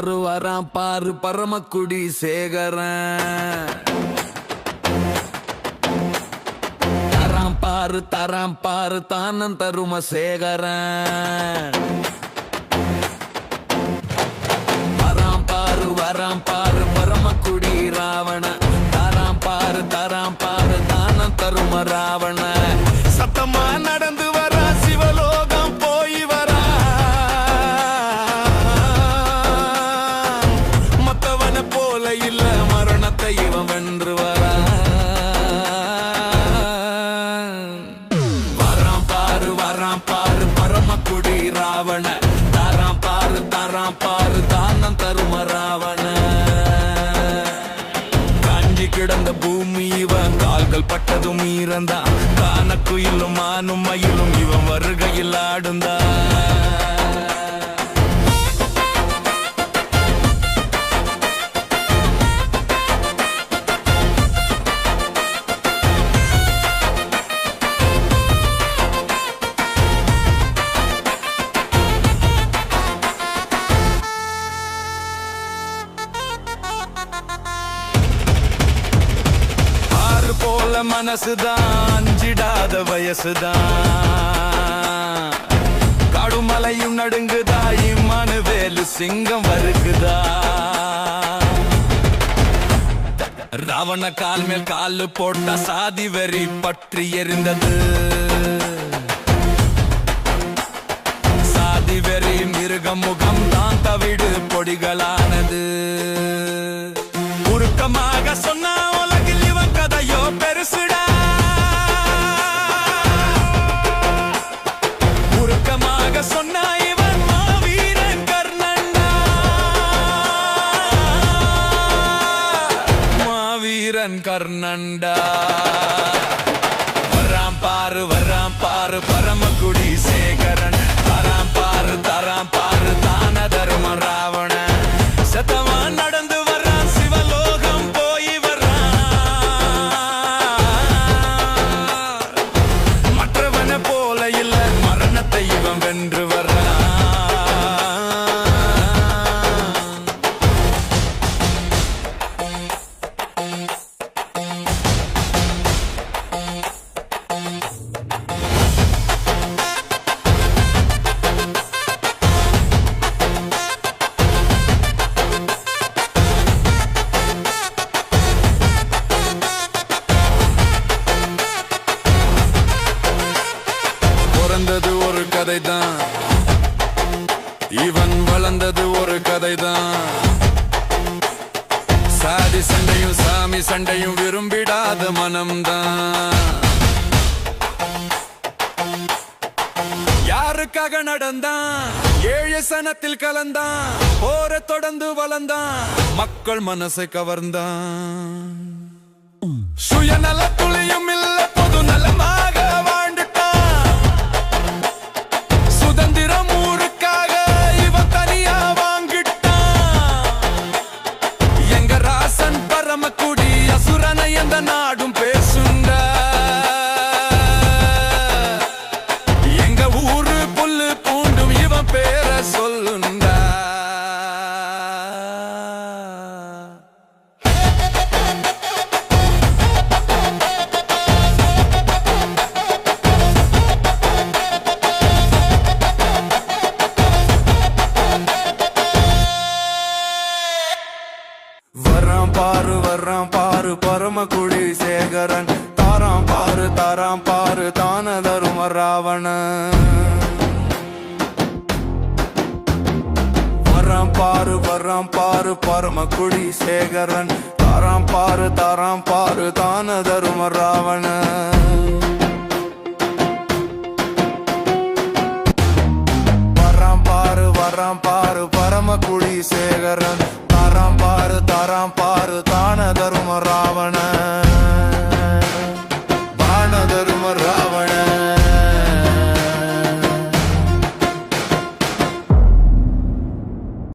பாரு வரான் பாரு பரமக்குடி சேகரன். தராம் பாரு தராம் பாரு தானம் தரும சேகரன். வராம் பாரு வராம் பாரு. ராவண. தாராம் பாரு தாராம் பாரு தானம் தரும ராவண. காஞ்சி கிடந்த பூமி இவன் கால்கள் பட்டதும் ஈரந்தான். கான குயிலும் மானும் மயிலும் இவன் வருகையில் ஆடுந்தான். மனசுதான் அஞ்சிடாத வயசுதான். காடுமலையும் நடுங்குதா இம்மானு வேலு சிங்கம் வருக்குதா ராவண கால் மேல் காலு போட்ட சாதி வெறி பற்றி எரிந்தது. சாதி வெறி மிருகம் முகம் தான் தவிடு பொடிகளானது. பெருசுடா உருக்கமாக சொன்ன இவன் மாவீரன் கர்ணன்டா மாவீரன் கர்ணன்டா. வராம் பாரு வர்றாம் பாரு பரமக்குடி சேகரன். பிறந்தது ஒரு கதை தான் இவன் வளர்ந்தது ஒரு கதை தான் சாதி சண்டையும் சாமி சண்டையும் விரும்பிடாத மனம்தான். யாருக்காக நடந்தான்? ஏழு சனத்தில் கலந்தான். போர தொடர்ந்து வளர்ந்தான். மக்கள் மனசை கவர்ந்தான். சுயநல துளியும் இல்லை வர்றான் பாரு பரமக்குடி சேகரன். தாராம் பாரு தாராம் பாரு தான தரும ராவண வர்றான் பாரு வர்றான் பாரு பரமக்குடி சேகரன். தாராம் பாரு தாராம் பாரு தான தரும ராவண வராம் பாரு வராம் பாரு பரமக்குடி சேகரன். தாராம் பாரு பாரு தான தரும ராவண